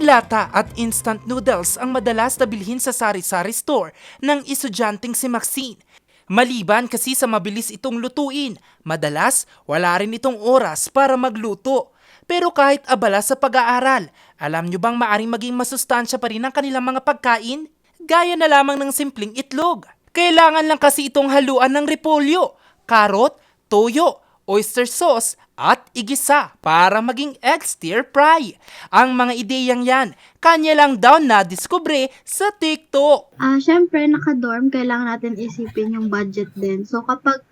Delata at instant noodles ang madalas na bilhin sa sari-sari store ng estudyanteng si Maxine. Maliban kasi sa mabilis itong lutuin, madalas wala rin itong oras para magluto. Pero kahit abala sa pag-aaral, alam nyo bang maaring maging masustansya pa rin ang kanilang mga pagkain? Gaya na lamang ng simpleng itlog. Kailangan lang kasi itong haluan ng repolyo, karot, toyo, oyster sauce at igisa para maging egg stir fry. Ang mga ideyang yan, kanya lang daw na diskubre sa TikTok. Ah, syempre, naka-dorm, kailangan natin isipin yung budget din. So, kapag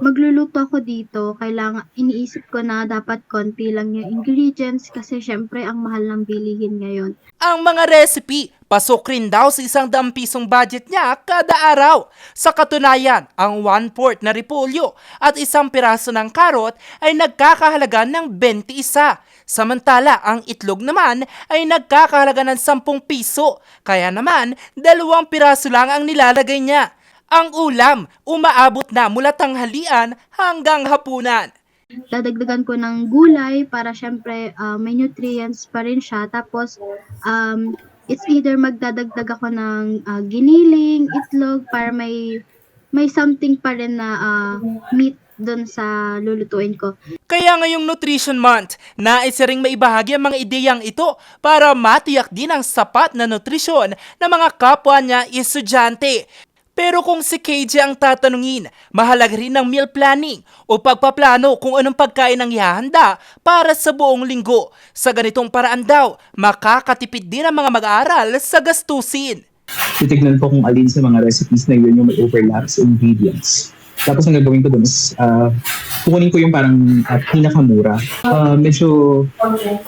magluluto ako dito, kailangan, iniisip ko na dapat konti lang yung ingredients kasi syempre, ang mahal ng bilihin ngayon. Ang mga recipe, pasok rin daw sa isang daang pisong budget niya kada araw. Sa katunayan, ang one-fourth na repolyo at isang piraso ng karot ay nagkakahalaga ng 21. Samantala, ang itlog naman ay nagkakahalaga ng 10 piso. Kaya naman, dalawang piraso lang ang nilalagay niya. Ang ulam, umaabot na mula tanghalian hanggang hapunan. Dadagdagan ko ng gulay para syempre, ah, may nutrients pa rin siya. Tapos, um, it's either magdadagdag ako ng ah, giniling, itlog, para may may something pa rin na ah, meat doon sa lulutuin ko. Kaya ngayong Nutrition Month, nais ring maibahagi ang mga ideyang ito para matiyak din ang sapat na nutrisyon ng mga kapwa niya estudyante. Pero kung si KJ ang tatanungin, mahalaga rin ang meal planning o pagpaplano kung anong pagkain ang ihahanda para sa buong linggo. Sa ganitong paraan daw, makakatipid din ang mga mag-aaral sa gastusin. titignan ko kung alin sa mga recipes na yun yung may overlap sa ingredients. Tapos ang gagawin ko dun is, uh, kukunin ko yung parang uh, pinakamura. Uh, medyo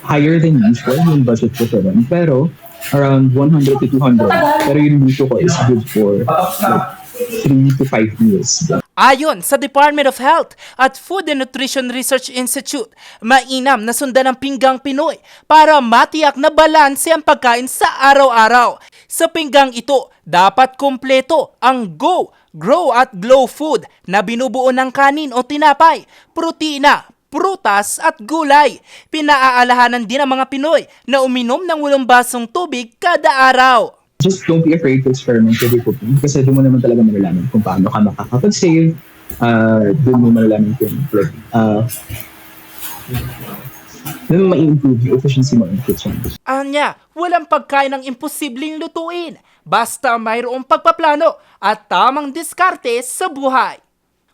higher than usual yung budget ko them. Pero around 100 to 200. Pero yung luto ko is good for like 3 to 5 meals. Ayon sa Department of Health at Food and Nutrition Research Institute, mainam na sundan ang pinggang Pinoy para matiyak na balanse ang pagkain sa araw-araw. Sa pinggang ito, dapat kompleto ang Go, Grow at Glow food na binubuo ng kanin o tinapay, protina, prutas at gulay. Pinaaalahanan din ang mga Pinoy na uminom ng walong basong tubig kada araw. Just don't be afraid to experiment with your cooking kasi doon mo naman talaga malalaman kung paano ka makakapag-save. Uh, doon mo malalaman kung like, uh, doon mo ma-improve yung efficiency mo in kitchen. Anya, walang pagkain ng imposibleng lutuin. Basta mayroong pagpaplano at tamang diskarte sa buhay.